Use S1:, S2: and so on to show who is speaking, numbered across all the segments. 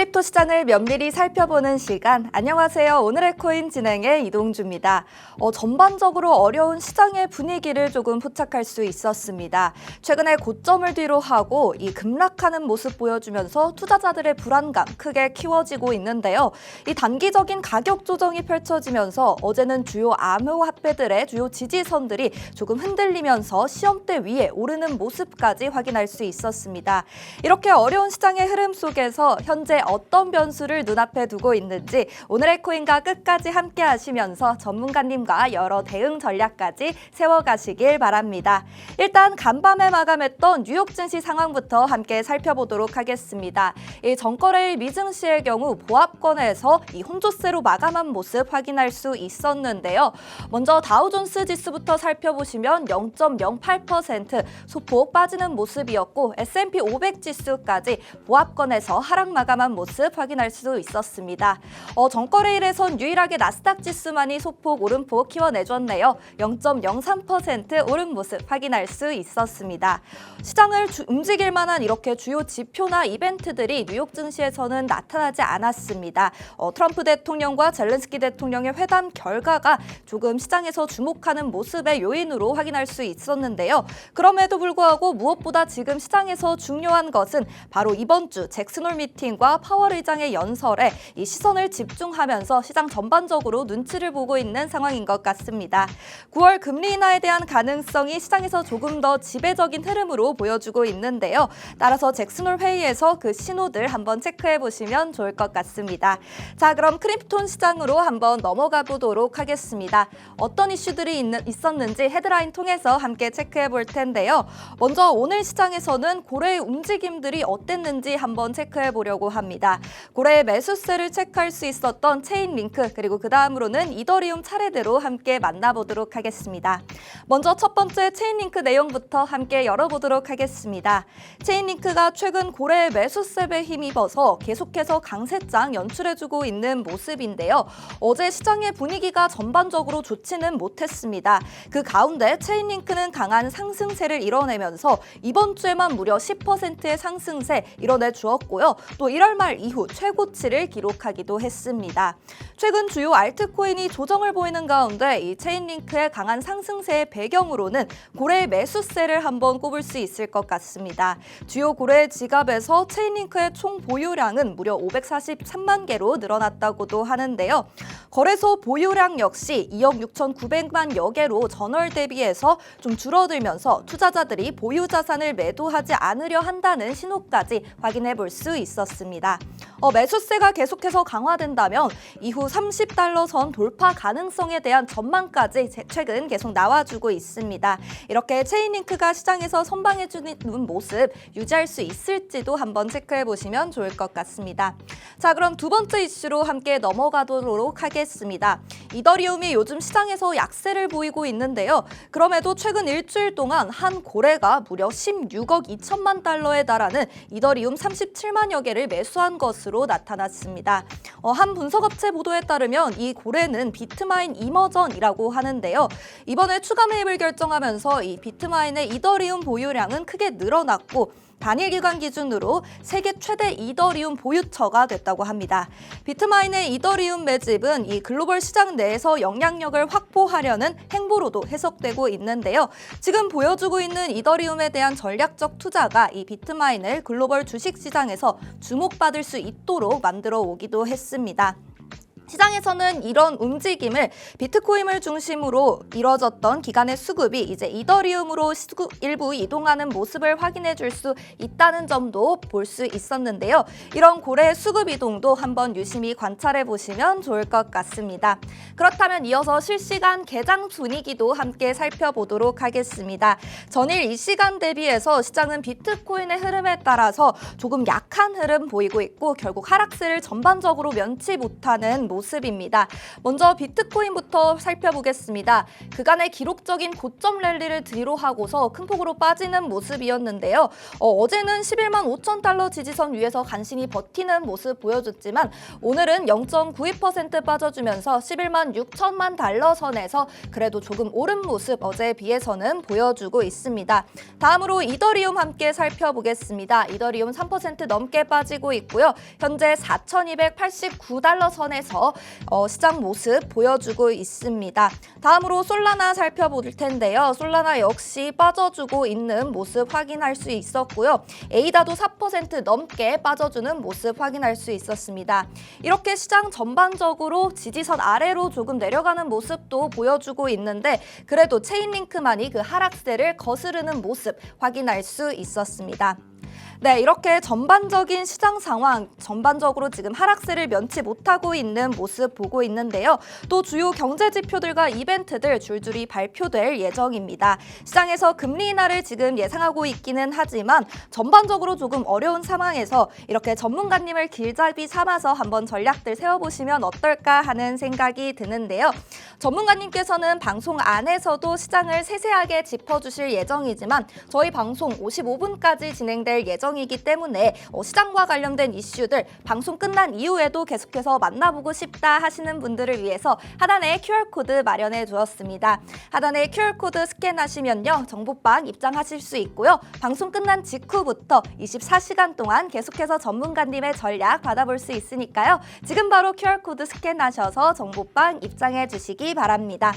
S1: 크립토 시장을 면밀히 살펴보는 시간. 안녕하세요. 오늘의 코인 진행의 이동주입니다. 어, 전반적으로 어려운 시장의 분위기를 조금 포착할 수 있었습니다. 최근에 고점을 뒤로 하고 이 급락하는 모습 보여주면서 투자자들의 불안감 크게 키워지고 있는데요. 이 단기적인 가격 조정이 펼쳐지면서 어제는 주요 암호화폐들의 주요 지지선들이 조금 흔들리면서 시험대 위에 오르는 모습까지 확인할 수 있었습니다. 이렇게 어려운 시장의 흐름 속에서 현재 어떤 변수를 눈앞에 두고 있는지 오늘의 코인과 끝까지 함께 하시면서 전문가님과 여러 대응 전략까지 세워가시길 바랍니다. 일단 간밤에 마감했던 뉴욕 증시 상황부터 함께 살펴보도록 하겠습니다. 이 전거래일 미증시의 경우 보합권에서 이 혼조세로 마감한 모습 확인할 수 있었는데요. 먼저 다우존스 지수부터 살펴보시면 0.08% 소폭 빠지는 모습이었고 S&P 500 지수까지 보합권에서 하락 마감한 모습 확인할 수 있었습니다. 어, 전거래일에선 유일하게 나스닥 지수만이 소폭 오름폭 키워내줬네요. 0.03% 오른 모습 확인할 수 있었습니다. 시장을 주- 움직일 만한 이렇게 주요 지표나 이벤트들이 뉴욕 증시에서는 나타나지 않았습니다. 어, 트럼프 대통령과 젤렌스키 대통령의 회담 결과가 조금 시장에서 주목하는 모습의 요인으로 확인할 수 있었는데요. 그럼에도 불구하고 무엇보다 지금 시장에서 중요한 것은 바로 이번 주 잭슨홀 미팅과 파월 의장의 연설에 이 시선을 집중하면서 시장 전반적으로 눈치를 보고 있는 상황인 것 같습니다. 9월 금리 인하에 대한 가능성이 시장에서 조금 더 지배적인 흐름으로 보여주고 있는데요. 따라서 잭슨홀 회의에서 그 신호들 한번 체크해 보시면 좋을 것 같습니다. 자, 그럼 크립톤 시장으로 한번 넘어가 보도록 하겠습니다. 어떤 이슈들이 있는, 있었는지 헤드라인 통해서 함께 체크해 볼 텐데요. 먼저 오늘 시장에서는 고래의 움직임들이 어땠는지 한번 체크해 보려고 합니다. 고래의 매수세를 체크할 수 있었던 체인 링크 그리고 그 다음으로는 이더리움 차례대로 함께 만나보도록 하겠습니다. 먼저 첫 번째 체인 링크 내용부터 함께 열어보도록 하겠습니다. 체인 링크가 최근 고래의 매수세에 힘입어서 계속해서 강세장 연출해주고 있는 모습인데요. 어제 시장의 분위기가 전반적으로 좋지는 못했습니다. 그 가운데 체인링크는 강한 상승세를 이뤄내면서 이번 주에만 무려 10%의 상승세 이뤄내 주었고요. 또 1월 말 이후 최고치를 기록하기도 했습니다. 최근 주요 알트코인이 조정을 보이는 가운데 이 체인링크의 강한 상승세의 배경으로는 고래의 매수세를 한번 꼽을 수 있을 것 같습니다. 주요 고래 지갑에서 체인링크의 총 보유량은 무려 543만 개로 늘어났다고도 하는데요. 거래소 보유량 역시 2억 6,900만여 개로 전월 대비해서 좀 줄어들면서 투자자들이 보유 자산을 매도하지 않으려 한다는 신호까지 확인해 볼 수 있었습니다. 어, 매수세가 계속해서 강화된다면 이후 30달러 선 돌파 가능성에 대한 전망까지 제- 최근 계속 나와주고 있습니다. 이렇게 체인링크가 시장에서 선방해주는 모습 유지할 수 있을지도 한번 체크해 보시면 좋을 것 같습니다. 자, 그럼 두 번째 이슈로 함께 넘어가도록 하겠습니다. 이더리움이 요즘 시장에서 약세를 보이고 있는데요. 그럼에도 최근 일주일 동안 한 고래가 무려 16억 2천만 달러에 달하는 이더리움 37만여 개를 매수 한 것으로 나타났습니다. 어, 한 분석업체 보도에 따르면 이 고래는 비트마인 이머전이라고 하는데요. 이번에 추가 매입을 결정하면서 이 비트마인의 이더리움 보유량은 크게 늘어났고 단일 기간 기준으로 세계 최대 이더리움 보유처가 됐다고 합니다. 비트마인의 이더리움 매집은 이 글로벌 시장 내에서 영향력을 확보하려는 행보로도 해석되고 있는데요. 지금 보여주고 있는 이더리움에 대한 전략적 투자가 이 비트마인을 글로벌 주식 시장에서 주목받을 수 있도록 만들어 오기도 했습니다. 시장에서는 이런 움직임을 비트코인을 중심으로 이뤄졌던 기간의 수급이 이제 이더리움으로 일부 이동하는 모습을 확인해 줄 수 있다는 점도 볼 수 있었는데요. 이런 고래 수급 이동도 한번 유심히 관찰해 보시면 좋을 것 같습니다. 그렇다면 이어서 실시간 개장 분위기도 함께 살펴보도록 하겠습니다. 전일 이 시간 대비해서 시장은 비트코인의 흐름에 따라서 조금 약한 흐름 보이고 있고 결국 하락세를 전반적으로 면치 못하는 모습 모습입니다. 먼저 비트코인부터 살펴보겠습니다. 그간의 기록적인 고점 랠리를 뒤로하고서 큰 폭으로 빠지는 모습이었는데요. 어, 제는 11만 5천 달러 지지선 위에서 간신히 버티는 모습 보여줬지만 오늘은 0.92% 빠져주면서 11만 6천만 달러 선에서 그래도 조금 오른 모습 어제에 비해서는 보여주고 있습니다. 다음으로 이더리움 함께 살펴보겠습니다. 이더리움 3% 넘게 빠지고 있고요. 현재 4,289달러 선에서 어, 시장 모습 보여주고 있습니다. 다음으로 솔라나 살펴볼 텐데요. 솔라나 역시 빠져주고 있는 모습 확인할 수 있었고요. 에이다도 4% 넘게 빠져주는 모습 확인할 수 있었습니다. 이렇게 시장 전반적으로 지지선 아래로 조금 내려가는 모습도 보여주고 있는데 그래도 체인링크만이 그 하락세를 거스르는 모습 확인할 수 있었습니다. 네, 이렇게 전반적인 시장 상황, 전반적으로 지금 하락세를 면치 못하고 있는 모습 보고 있는데요. 또 주요 경제 지표들과 이벤트들 줄줄이 발표될 예정입니다. 시장에서 금리 인하를 지금 예상하고 있기는 하지만 전반적으로 조금 어려운 상황에서 이렇게 전문가님을 길잡이 삼아서 한번 전략들 세워보시면 어떨까 하는 생각이 드는데요. 전문가님께서는 방송 안에서도 시장을 세세하게 짚어주실 예정이지만 저희 방송 55분까지 진행될 예정 이기 때문에 어, 시장과 관련된 이슈들 방송 끝난 이후에도 계속해서 만나보고 싶다 하시는 분들을 위해서 하단에 QR코드 마련해 두었습니다. 하단에 QR코드 스캔하시면요. 정보방 입장하실 수 있고요. 방송 끝난 직후부터 24시간 동안 계속해서 전문가님의 전략 받아볼 수 있으니까요. 지금 바로 QR코드 스캔하셔서 정보방 입장해 주시기 바랍니다.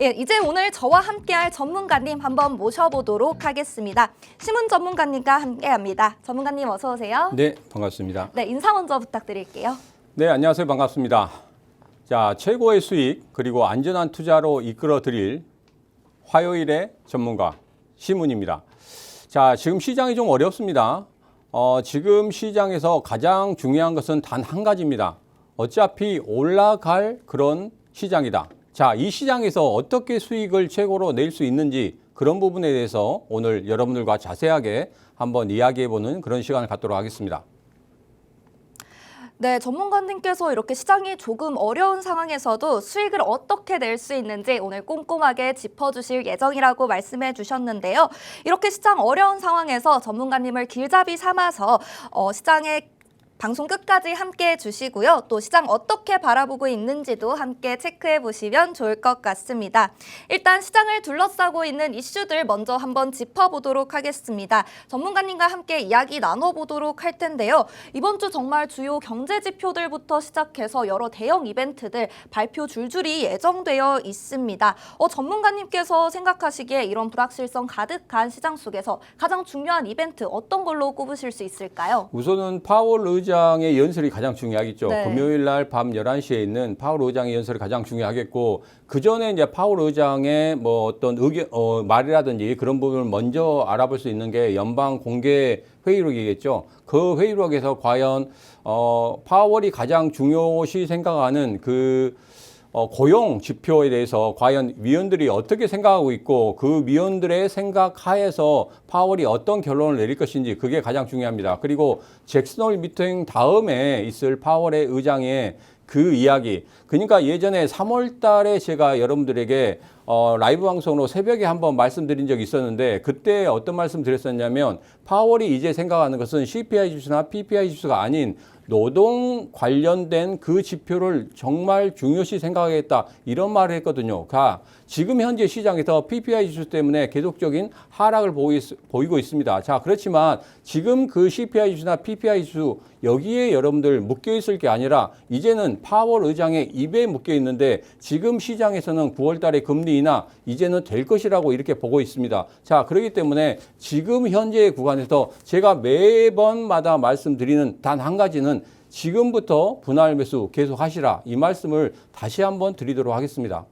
S1: 예, 이제 오늘 저와 함께할 전문가님 한번 모셔보도록 하겠습니다. 신문 전문가님과 함께합니다. 전문가님 어서 오세요.
S2: 네, 반갑습니다.
S1: 네, 인사 먼저 부탁드릴게요.
S2: 네, 안녕하세요. 반갑습니다. 자, 최고의 수익 그리고 안전한 투자로 이끌어 드릴 화요일의 전문가 시문입니다. 자, 지금 시장이 좀 어렵습니다. 어, 지금 시장에서 가장 중요한 것은 단 한 가지입니다. 어차피 올라갈 그런 시장이다. 자, 이 시장에서 어떻게 수익을 최고로 낼 수 있는지 그런 부분에 대해서 오늘 여러분들과 자세하게 한번 이야기해보는 그런 시간을 갖도록 하겠습니다.
S1: 네, 전문가님께서 이렇게 시장이 조금 어려운 상황에서도 수익을 어떻게 낼 수 있는지 오늘 꼼꼼하게 짚어주실 예정이라고 말씀해 주셨는데요. 이렇게 시장 어려운 상황에서 전문가님을 길잡이 삼아서 어, 시장의 방송 끝까지 함께 해주시고요. 또 시장 어떻게 바라보고 있는지도 함께 체크해 보시면 좋을 것 같습니다. 일단 시장을 둘러싸고 있는 이슈들 먼저 한번 짚어보도록 하겠습니다. 전문가님과 함께 이야기 나눠보도록 할 텐데요. 이번 주 정말 주요 경제 지표들부터 시작해서 여러 대형 이벤트들 발표 줄줄이 예정되어 있습니다. 어, 전문가님께서 생각하시기에 이런 불확실성 가득한 시장 속에서 가장 중요한 이벤트 어떤 걸로 꼽으실 수 있을까요?
S2: 우선은 파월 의 장의 연설이 가장 중요하겠죠.
S1: 네.
S2: 금요일 날 밤 11시에 있는 파월 의장의 연설이 가장 중요하겠고 그 전에 이제 파월 의장의 뭐 어떤 의견 어, 말이라든지 그런 부분을 먼저 알아볼 수 있는 게 연방 공개 회의록이겠죠. 그 회의록에서 과연 어 파월이 가장 중요시 생각하는 그 어, 고용 지표에 대해서 과연 위원들이 어떻게 생각하고 있고 그 위원들의 생각 하에서 파월이 어떤 결론을 내릴 것인지 그게 가장 중요합니다. 그리고 잭슨홀 미팅 다음에 있을 파월의 의장의 그 이야기. 그러니까 예전에 3월 달에 제가 여러분들에게 어, 라이브 방송으로 새벽에 한번 말씀드린 적이 있었는데 그때 어떤 말씀 드렸었냐면 파월이 이제 생각하는 것은 CPI 지수나 PPI 지수가 아닌 노동 관련된 그 지표를 정말 중요시 생각하겠다 이런 말을 했거든요. 가 지금 현재 시장에서 PPI 지수 때문에 계속적인 하락을 보이고 있습니다. 자 그렇지만 지금 그 CPI 지수나 PPI 지수 여기에 여러분들 묶여 있을 게 아니라 이제는 파월 의장의 입에 묶여 있는데 지금 시장에서는 9월 달에 금리 인하 이제는 될 것이라고 이렇게 보고 있습니다. 자, 그렇기 때문에 지금 현재의 구간에서 제가 매번마다 말씀드리는 단 한 가지는 지금부터 분할 매수 계속 하시라 이 말씀을 다시 한번 드리도록 하겠습니다.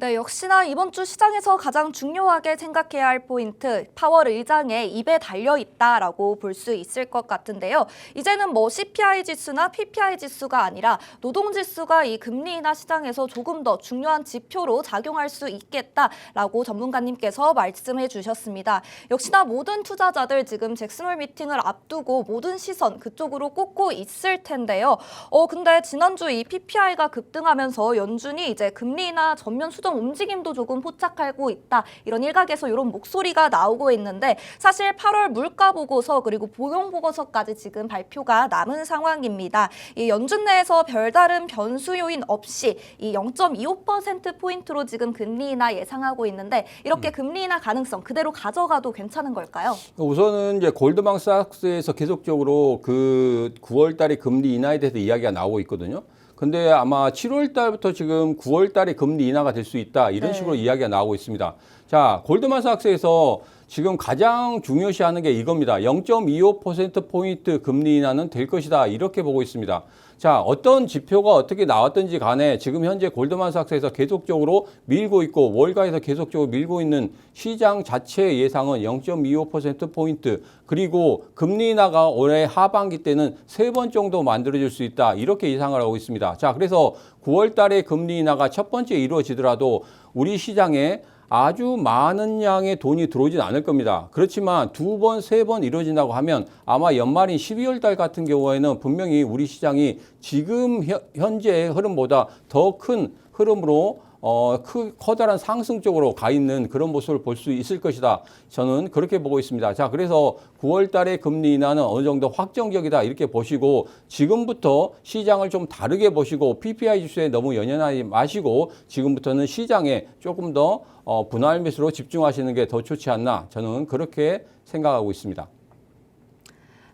S1: 네, 역시나 이번 주 시장에서 가장 중요하게 생각해야 할 포인트, 파월 의장의 입에 달려 있다라고 볼 수 있을 것 같은데요. 이제는 뭐 CPI 지수나 PPI 지수가 아니라 노동 지수가 이 금리 인하 시장에서 조금 더 중요한 지표로 작용할 수 있겠다라고 전문가님께서 말씀해 주셨습니다. 역시나 모든 투자자들 지금 잭슨홀 미팅을 앞두고 모든 시선 그쪽으로 꽂고 있을 텐데요. 어 근데 지난주 이 PPI가 급등하면서 연준이 이제 금리 인하 전면 수정 움직임도 조금 포착하고 있다. 이런 일각에서 이런 목소리가 나오고 있는데 사실 8월 물가 보고서 그리고 고용 보고서까지 지금 발표가 남은 상황입니다. 이 연준 내에서 별다른 변수 요인 없이 이 0.25% 포인트로 지금 금리 인하 예상하고 있는데 이렇게 금리 인하 가능성 그대로 가져가도 괜찮은 걸까요?
S2: 우선은 이제 골드망삭스에서 계속적으로 그 9월 달에 금리 인하에 대해서 이야기가 나오고 있거든요. 근데 아마 7월 달부터 지금 9월 달에 금리 인하가 될 수 있다. 이런
S1: 네.
S2: 식으로 이야기가 나오고 있습니다. 자, 골드만삭스에서 지금 가장 중요시하는 게 이겁니다. 0.25%포인트 금리 인하는 될 것이다. 이렇게 보고 있습니다. 자, 어떤 지표가 어떻게 나왔든지 간에 지금 현재 골드만삭스에서 계속적으로 밀고 있고 월가에서 계속적으로 밀고 있는 시장 자체의 예상은 0.25%포인트 그리고 금리 인하가 올해 하반기 때는 세 번 정도 만들어질 수 있다. 이렇게 예상을 하고 있습니다. 자, 그래서 9월 달에 금리 인하가 첫 번째 이루어지더라도 우리 시장에 아주 많은 양의 돈이 들어오진 않을 겁니다. 그렇지만 두 번, 세 번 이루어진다고 하면 아마 연말인 12월 달 같은 경우에는 분명히 우리 시장이 지금 현- 현재의 흐름보다 더 큰 흐름으로 어, 크, 커다란 상승 쪽으로 가 있는 그런 모습을 볼 수 있을 것이다. 저는 그렇게 보고 있습니다. 자, 그래서 9월 달에 금리 인하는 어느 정도 확정적이다. 이렇게 보시고 지금부터 시장을 좀 다르게 보시고 PPI 지수에 너무 연연하지 마시고 지금부터는 시장에 조금 더 어, 분할 매수로 집중하시는 게 더 좋지 않나. 저는 그렇게 생각하고 있습니다.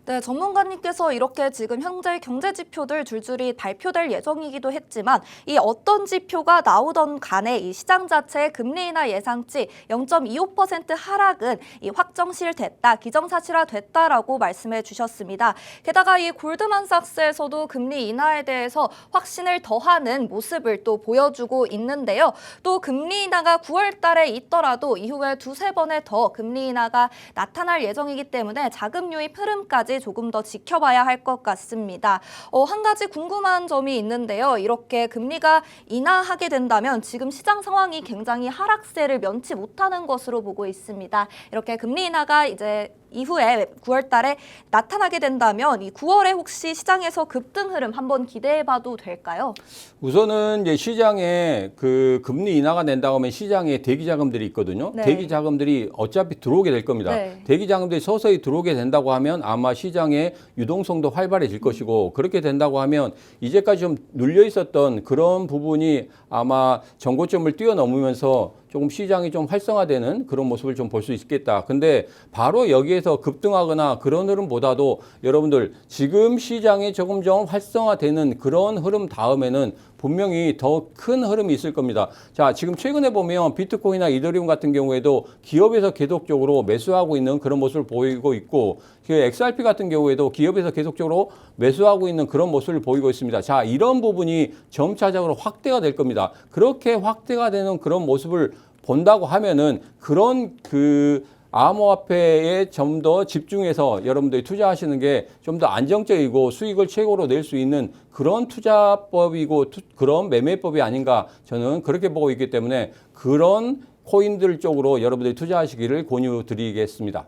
S1: 네, 전문가님께서 이렇게 지금 현재 경제 지표들 줄줄이 발표될 예정이기도 했지만 이 어떤 지표가 나오던 간에 이 시장 자체의 금리 인하 예상치 0.25% 하락은 이 확정실됐다, 기정사실화됐다라고 말씀해 주셨습니다. 게다가 이 골드만삭스에서도 금리 인하에 대해서 확신을 더하는 모습을 또 보여주고 있는데요. 또 금리 인하가 9월 달에 있더라도 이후에 두세 번의 더 금리 인하가 나타날 예정이기 때문에 자금 유입 흐름까지 조금 더 지켜봐야 할 것 같습니다. 어, 한 가지 궁금한 점이 있는데요. 이렇게 금리가 인하하게 된다면 지금 시장 상황이 굉장히 하락세를 면치 못하는 것으로 보고 있습니다. 이렇게 금리 인하가 이제 이후에 9월 달에 나타나게 된다면 이 9월에 혹시 시장에서 급등 흐름 한번 기대해 봐도 될까요?
S2: 우선은 이제 시장에 그 금리 인하가 된다고 하면 시장에 대기 자금들이 있거든요.
S1: 네.
S2: 대기 자금들이 어차피 들어오게 될 겁니다.
S1: 네.
S2: 대기 자금들이 서서히 들어오게 된다고 하면 아마 시장의 유동성도 활발해질 것이고 그렇게 된다고 하면 이제까지 좀 눌려 있었던 그런 부분이 아마 정고점을 뛰어넘으면서 조금 시장이 좀 활성화되는 그런 모습을 좀 볼 수 있겠다. 근데 바로 여기에서 급등하거나 그런 흐름보다도 여러분들 지금 시장이 조금 좀 활성화되는 그런 흐름 다음에는 분명히 더 큰 흐름이 있을 겁니다. 자, 지금 최근에 보면 비트코인이나 이더리움 같은 경우에도 기업에서 계속적으로 매수하고 있는 그런 모습을 보이고 있고 그 XRP 같은 경우에도 기업에서 계속적으로 매수하고 있는 그런 모습을 보이고 있습니다. 자, 이런 부분이 점차적으로 확대가 될 겁니다. 그렇게 확대가 되는 그런 모습을 본다고 하면은 그런 그 암호화폐에 좀 더 집중해서 여러분들이 투자하시는 게 좀 더 안정적이고 수익을 최고로 낼 수 있는 그런 투자법이고 투- 그런 매매법이 아닌가 저는 그렇게 보고 있기 때문에 그런 코인들 쪽으로 여러분들이 투자하시기를 권유드리겠습니다.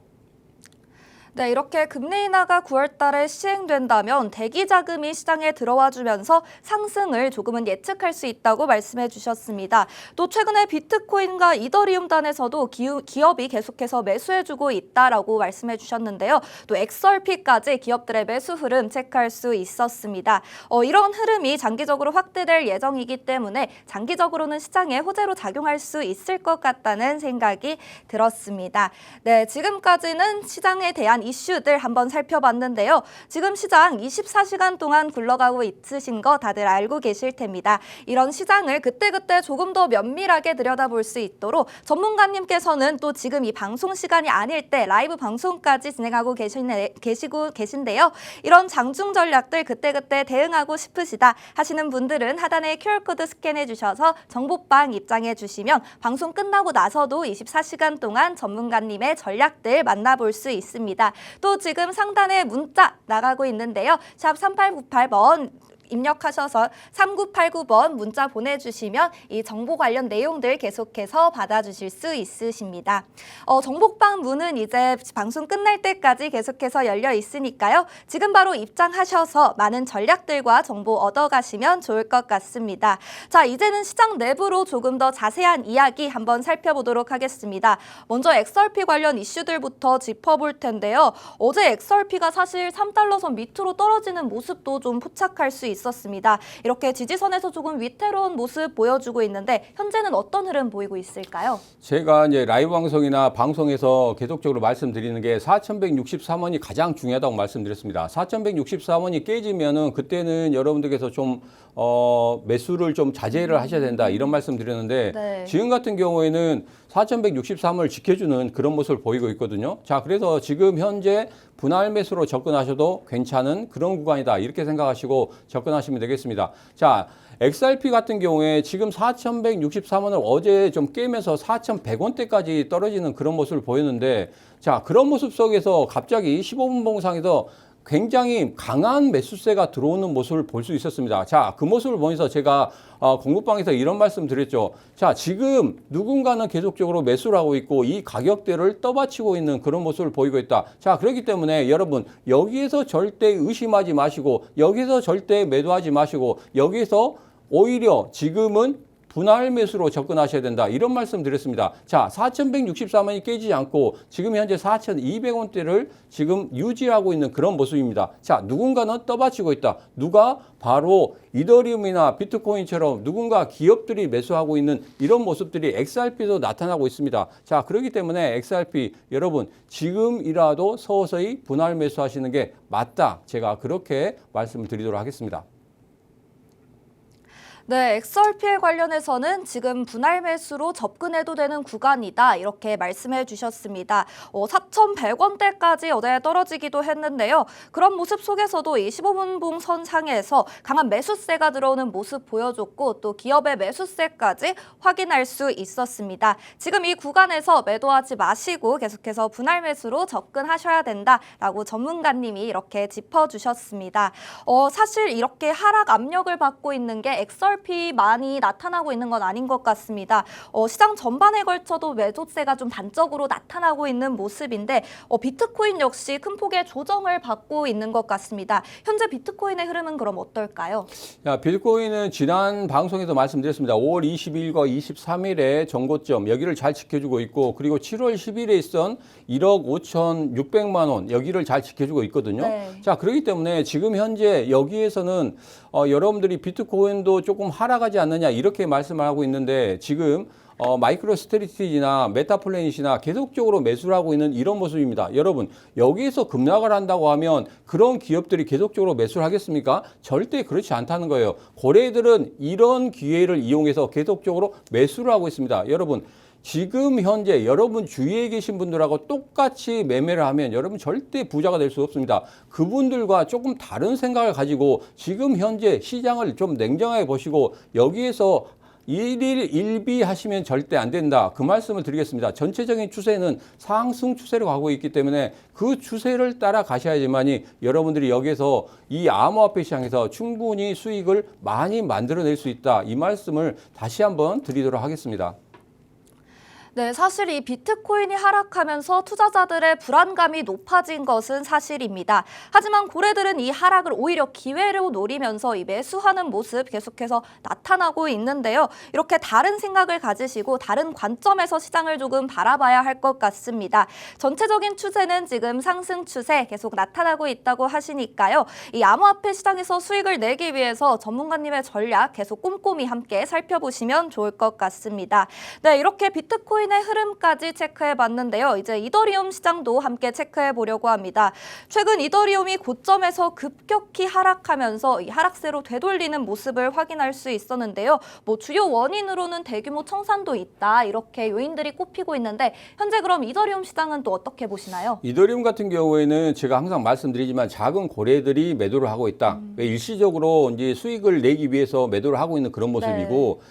S1: 네, 이렇게 금리 인하가 9월 달에 시행된다면 대기 자금이 시장에 들어와 주면서 상승을 조금은 예측할 수 있다고 말씀해 주셨습니다. 또 최근에 비트코인과 이더리움 단에서도 기업이 계속해서 매수해 주고 있다라고 말씀해 주셨는데요. 또 XRP까지 기업들의 매수 흐름 체크할 수 있었습니다. 어, 이런 흐름이 장기적으로 확대될 예정이기 때문에 장기적으로는 시장에 호재로 작용할 수 있을 것 같다는 생각이 들었습니다. 네, 지금까지는 시장에 대한 관한 이슈들 한번 살펴봤는데요. 지금 시장 24시간 동안 굴러가고 있으신 거 다들 알고 계실 텐니다. 이런 시장을 그때그때 조금 더 면밀하게 들여다볼 수 있도록 전문가님께서는 또 지금 이 방송 시간이 아닐 때 라이브 방송까지 진행하고 계시네, 계시고 계신데요. 이런 장중 전략들 그때그때 대응하고 싶으시다 하시는 분들은 하단에 QR코드 스캔해 주셔서 정보방 입장해 주시면 방송 끝나고 나서도 24시간 동안 전문가님의 전략들 만나볼 수 있습니다. 또 지금 상단에 문자 나가고 있는데요. 샵 3898번 입력하셔서 3989번 문자 보내주시면 이 정보 관련 내용들 계속해서 받아주실 수 있으십니다. 어, 정복방 문은 이제 방송 끝날 때까지 계속해서 열려 있으니까요. 지금 바로 입장하셔서 많은 전략들과 정보 얻어가시면 좋을 것 같습니다. 자, 이제는 시장 내부로 조금 더 자세한 이야기 한번 살펴보도록 하겠습니다. 먼저 XRP 관련 이슈들부터 짚어볼 텐데요. 어제 XRP가 사실 3달러 선 밑으로 떨어지는 모습도 좀 포착할 수 있 었습니다. 이렇게 지지선에서 조금 위태로운 모습 보여주고 있는데 현재는 어떤 흐름 보이고 있을까요?
S2: 제가 이제 라이브 방송이나 방송에서 계속적으로 말씀드리는 게 4,163원이 가장 중요하다고 말씀드렸습니다. 4,163원이 깨지면은 그때는 여러분들께서 좀 어, 매수를 좀 자제를 하셔야 된다 이런 말씀 드렸는데
S1: 네.
S2: 지금 같은 경우에는 4,163을 지켜주는 그런 모습을 보이고 있거든요. 자, 그래서 지금 현재 분할 매수로 접근하셔도 괜찮은 그런 구간이다 이렇게 생각하시고 접근하시면 되겠습니다. 자. XRP 같은 경우에 지금 4,163원을 어제 좀 깨면서 4,100원대까지 떨어지는 그런 모습을 보였는데 자, 그런 모습 속에서 갑자기 15분 봉상에서 굉장히 강한 매수세가 들어오는 모습을 볼 수 있었습니다. 자, 그 모습을 보면서 제가 어, 공부방에서 이런 말씀 드렸죠. 자, 지금 누군가는 계속적으로 매수를 하고 있고 이 가격대를 떠받치고 있는 그런 모습을 보이고 있다. 자, 그렇기 때문에 여러분 여기에서 절대 의심하지 마시고 여기서 절대 매도하지 마시고 여기서 오히려 지금은 분할 매수로 접근하셔야 된다. 이런 말씀 드렸습니다. 자, 4,164원이 깨지지 않고 지금 현재 4,200원대를 지금 유지하고 있는 그런 모습입니다. 자, 누군가는 떠받치고 있다. 누가? 바로 이더리움이나 비트코인처럼 누군가 기업들이 매수하고 있는 이런 모습들이 XRP도 나타나고 있습니다. 자, 그렇기 때문에 XRP 여러분 지금이라도 서서히 분할 매수하시는 게 맞다. 제가 그렇게 말씀을 드리도록 하겠습니다.
S1: 네, XRP에 관련해서는 지금 분할 매수로 접근해도 되는 구간이다. 이렇게 말씀해 주셨습니다. 어, 4,100원대까지 어제 떨어지기도 했는데요. 그런 모습 속에서도 이 15분봉 선 상에서 강한 매수세가 들어오는 모습 보여줬고 또 기업의 매수세까지 확인할 수 있었습니다. 지금 이 구간에서 매도하지 마시고 계속해서 분할 매수로 접근하셔야 된다라고 전문가님이 이렇게 짚어주셨습니다. 어, 사실 이렇게 하락 압력을 받고 있는 게 XRP만이 나타나고 있는 건 아닌 것 같습니다. 어, 시장 전반에 걸쳐도 매도세가 좀 단적으로 나타나고 있는 모습인데 어, 비트코인 역시 큰 폭의 조정을 받고 있는 것 같습니다. 현재 비트코인의 흐름은 그럼 어떨까요?
S2: 자, 비트코인은 지난 방송에서 말씀드렸습니다. 5월 22일과 23일에 정고점 여기를 잘 지켜주고 있고 그리고 7월 10일에 있던 1억 5,600만 원 여기를 잘 지켜주고 있거든요.
S1: 네.
S2: 자, 그렇기 때문에 지금 현재 여기에서는 어, 여러분들이 비트코인도 조금 하락하지 않느냐 이렇게 말씀을 하고 있는데 지금 어, 마이크로 스트리티지나 메타플래닛이나 계속적으로 매수를 하고 있는 이런 모습입니다. 여러분, 여기에서 급락을 한다고 하면 그런 기업들이 계속적으로 매수를 하겠습니까? 절대 그렇지 않다는 거예요. 고래들은 이런 기회를 이용해서 계속적으로 매수를 하고 있습니다. 여러분, 지금 현재 여러분 주위에 계신 분들하고 똑같이 매매를 하면 여러분 절대 부자가 될 수 없습니다. 그분들과 조금 다른 생각을 가지고 지금 현재 시장을 좀 냉정하게 보시고 여기에서 일일 일비 하시면 절대 안 된다. 그 말씀을 드리겠습니다. 전체적인 추세는 상승 추세로 가고 있기 때문에 그 추세를 따라 가셔야지만이 여러분들이 여기서 이 암호화폐 시장에서 충분히 수익을 많이 만들어낼 수 있다. 이 말씀을 다시 한번 드리도록 하겠습니다.
S1: 네, 사실 이 비트코인이 하락하면서 투자자들의 불안감이 높아진 것은 사실입니다. 하지만 고래들은 이 하락을 오히려 기회로 노리면서 이 매수하는 모습 계속해서 나타나고 있는데요. 이렇게 다른 생각을 가지시고 다른 관점에서 시장을 조금 바라봐야 할 것 같습니다. 전체적인 추세는 지금 상승 추세 계속 나타나고 있다고 하시니까요. 이 암호화폐 시장에서 수익을 내기 위해서 전문가님의 전략 계속 꼼꼼히 함께 살펴보시면 좋을 것 같습니다. 네, 이렇게 비트코인이 비트 코인의 흐름까지 체크해 봤는데요. 이제 이더리움 시장도 함께 체크해 보려고 합니다. 최근 이더리움이 고점에서 급격히 하락하면서 이 하락세로 되돌리는 모습을 확인할 수 있었는데요. 뭐 주요 원인으로는 대규모 청산도 있다 이렇게 요인들이 꼽히고 있는데 현재 그럼 이더리움 시장은 또 어떻게 보시나요?
S2: 이더리움 같은 경우에는 제가 항상 말씀드리지만 작은 고래들이 매도를 하고 있다. 왜 일시적으로 이제 수익을 내기 위해서 매도를 하고 있는 그런 모습이고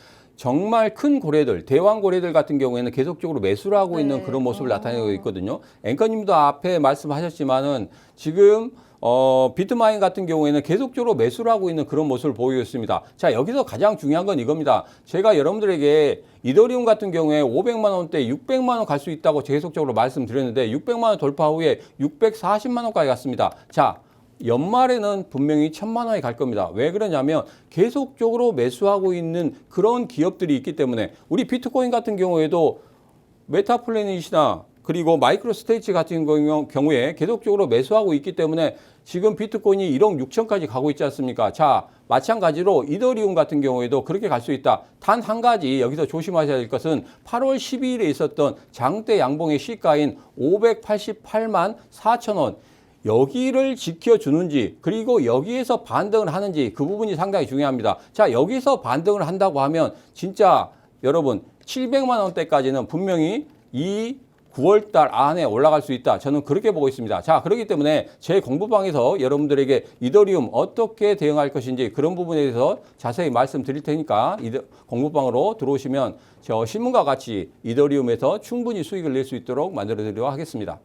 S2: 정말 큰 고래들, 대왕 고래들 같은 경우에는 계속적으로 매수를 하고
S1: 네.
S2: 있는 그런 모습을
S1: 어.
S2: 나타내고 있거든요. 앵커님도 앞에 말씀하셨지만은 지금 어, 비트마인 같은 경우에는 계속적으로 매수를 하고 있는 그런 모습을 보이고 있습니다. 자, 여기서 가장 중요한 건 이겁니다. 제가 여러분들에게 이더리움 같은 경우에 500만 원대 600만 원 갈 수 있다고 계속적으로 말씀드렸는데 600만 원 돌파 후에 640만 원까지 갔습니다. 자, 연말에는 분명히 천만 원이 갈 겁니다. 왜 그러냐면 계속적으로 매수하고 있는 그런 기업들이 있기 때문에 우리 비트코인 같은 경우에도 메타플래닛이나 그리고 마이크로 스테이치 같은 경우- 경우에 계속적으로 매수하고 있기 때문에 지금 비트코인이 1억 6천까지 가고 있지 않습니까? 자, 마찬가지로 이더리움 같은 경우에도 그렇게 갈 수 있다. 단 한 가지 여기서 조심하셔야 될 것은 8월 12일에 있었던 장대 양봉의 시가인 588만 4천 원. 여기를 지켜주는지 그리고 여기에서 반등을 하는지 그 부분이 상당히 중요합니다. 자 여기서 반등을 한다고 하면 진짜 여러분 700만 원대까지는 분명히 이 9월 달 안에 올라갈 수 있다. 저는 그렇게 보고 있습니다. 자, 그렇기 때문에 제 공부방에서 여러분들에게 이더리움 어떻게 대응할 것인지 그런 부분에 대해서 자세히 말씀드릴 테니까 이더, 공부방으로 들어오시면 저 신문과 같이 이더리움에서 충분히 수익을 낼 수 있도록 만들어 드리도록 하겠습니다.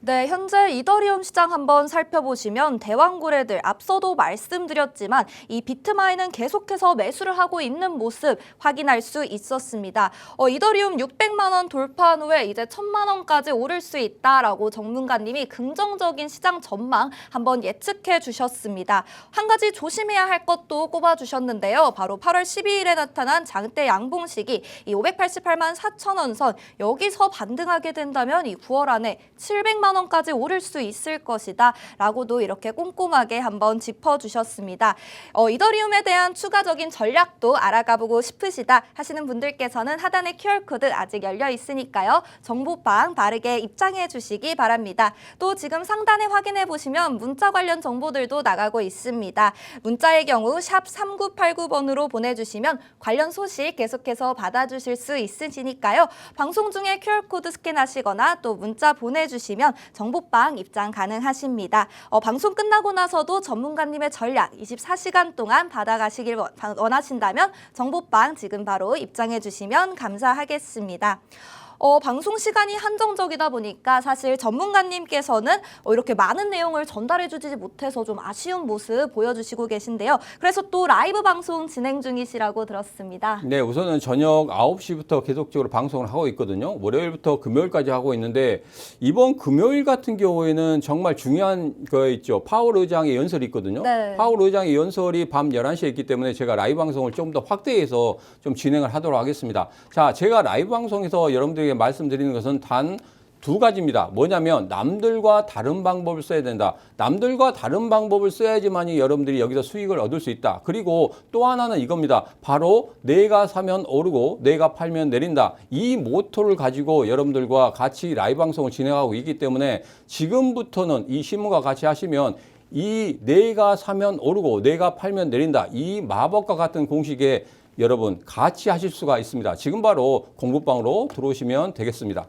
S1: 네, 현재 이더리움 시장 한번 살펴보시면 대왕고래들 앞서도 말씀드렸지만 이 비트마인은 계속해서 매수를 하고 있는 모습 확인할 수 있었습니다. 어, 이더리움 600만 원 돌파한 후에 이제 1000만 원까지 오를 수 있다라고 전문가님이 긍정적인 시장 전망 한번 예측해 주셨습니다. 한 가지 조심해야 할 것도 꼽아 주셨는데요. 바로 8월 12일에 나타난 장대 양봉 시기 이 588만 4천 원 선 여기서 반등하게 된다면 이 9월 안에 700만 원까지 오를 수 있을 것이다 라고도 이렇게 꼼꼼하게 한번 짚어주셨습니다. 어, 이더리움에 대한 추가적인 전략도 알아가보고 싶으시다 하시는 분들께서는 하단에 QR 코드 아직 열려 있으니까요. 정보방 바르게 입장해 주시기 바랍니다. 또 지금 상단에 확인해 보시면 문자 관련 정보들도 나가고 있습니다. 문자의 경우 샵 3989번으로 보내주시면 관련 소식 계속해서 받아주실 수 있으시니까요. 방송 중에 QR코드 스캔하시거나 또 문자 보내주시면 정보방 입장 가능하십니다. 어, 방송 끝나고 나서도 전문가님의 전략 24시간 동안 받아가시길 원- 원하신다면 정보방 지금 바로 입장해 주시면 감사하겠습니다. 어, 방송 시간이 한정적이다 보니까 사실 전문가님께서는 어, 이렇게 많은 내용을 전달해 주지 못해서 좀 아쉬운 모습 보여주시고 계신데요. 그래서 또 라이브 방송 진행 중이시라고 들었습니다.
S2: 네, 우선은 저녁 9시부터 계속적으로 방송을 하고 있거든요. 월요일부터 금요일까지 하고 있는데 이번 금요일 같은 경우에는 정말 중요한 거 있죠. 파월 의장의 연설이 있거든요.
S1: 네.
S2: 파월 의장의 연설이 밤 11시에 있기 때문에 제가 라이브 방송을 좀 더 확대해서 좀 진행을 하도록 하겠습니다. 자, 제가 라이브 방송에서 여러분들 에게 말씀드리는 것은 단 두 가지입니다. 뭐냐면 남들과 다른 방법을 써야 된다. 남들과 다른 방법을 써야지만이 여러분들이 여기서 수익을 얻을 수 있다. 그리고 또 하나는 이겁니다. 바로 내가 사면 오르고 내가 팔면 내린다. 이 모토를 가지고 여러분들과 같이 라이브 방송을 진행하고 있기 때문에 지금부터는 이 신문과 같이 하시면 이 내가 사면 오르고 내가 팔면 내린다. 이 마법과 같은 공식에 여러분 같이 하실 수가 있습니다. 지금 바로 공부방으로 들어오시면 되겠습니다.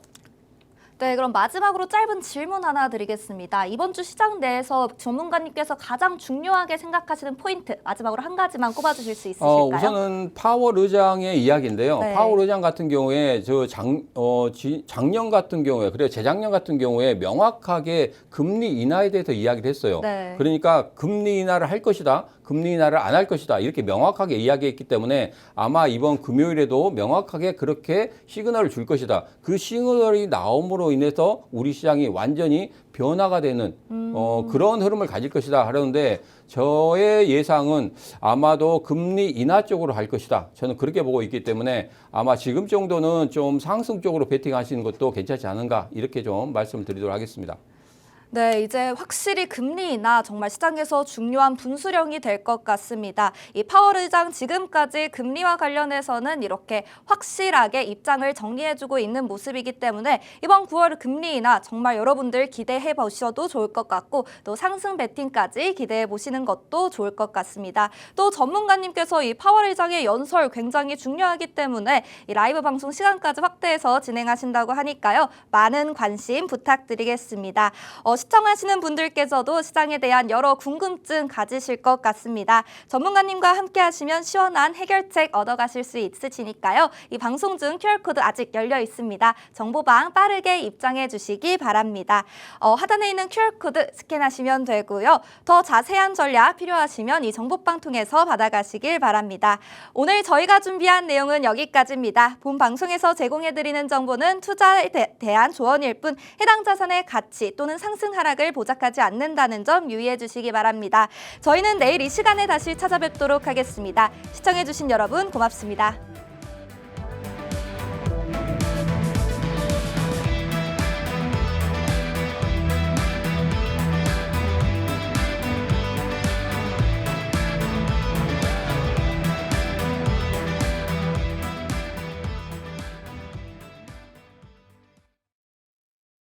S1: 네, 그럼 마지막으로 짧은 질문 하나 드리겠습니다. 이번 주 시장 내에서 전문가님께서 가장 중요하게 생각하시는 포인트 마지막으로 한 가지만 꼽아주실 수 있으실까요?
S2: 어, 우선은 파월 의장의 이야기인데요.
S1: 네.
S2: 파월 의장 같은 경우에 저 장, 어, 지, 작년 같은 경우에 그리고 재작년 같은 경우에 명확하게 금리 인하에 대해서 이야기를 했어요.
S1: 네.
S2: 그러니까 금리 인하를 할 것이다. 금리 인하를 안 할 것이다. 이렇게 명확하게 이야기했기 때문에 아마 이번 금요일에도 명확하게 그렇게 시그널을 줄 것이다. 그 시그널이 나옴으로 인해서 우리 시장이 완전히 변화가 되는 어, 그런 흐름을 가질 것이다 하는데 저의 예상은 아마도 금리 인하 쪽으로 갈 것이다. 저는 그렇게 보고 있기 때문에 아마 지금 정도는 좀 상승 쪽으로 베팅하시는 것도 괜찮지 않은가 이렇게 좀 말씀드리도록 하겠습니다.
S1: 네, 이제 확실히 금리 인하 정말 시장에서 중요한 분수령이 될 것 같습니다. 이 파월 의장 지금까지 금리와 관련해서는 이렇게 확실하게 입장을 정리해주고 있는 모습이기 때문에 이번 9월 금리 인하 정말 여러분들 기대해 보셔도 좋을 것 같고 또 상승 베팅까지 기대해 보시는 것도 좋을 것 같습니다. 또 전문가님께서 이 파월 의장의 연설 굉장히 중요하기 때문에 이 라이브 방송 시간까지 확대해서 진행하신다고 하니까요. 많은 관심 부탁드리겠습니다. 어, 시청하시는 분들께서도 시장에 대한 여러 궁금증 가지실 것 같습니다. 전문가님과 함께 하시면 시원한 해결책 얻어가실 수 있으시니까요. 이 방송 중 QR코드 아직 열려 있습니다. 정보방 빠르게 입장해 주시기 바랍니다. 어, 하단에 있는 QR코드 스캔하시면 되고요. 더 자세한 전략 필요하시면 이 정보방 통해서 받아가시길 바랍니다. 오늘 저희가 준비한 내용은 여기까지입니다. 본 방송에서 제공해드리는 정보는 투자에 대- 대한 조언일 뿐 해당 자산의 가치 또는 상승 하락을 보장하지 않는다는 점 유의해 주시기 바랍니다. 저희는 내일 이 시간에 다시 찾아뵙도록 하겠습니다. 시청해주신 여러분 고맙습니다.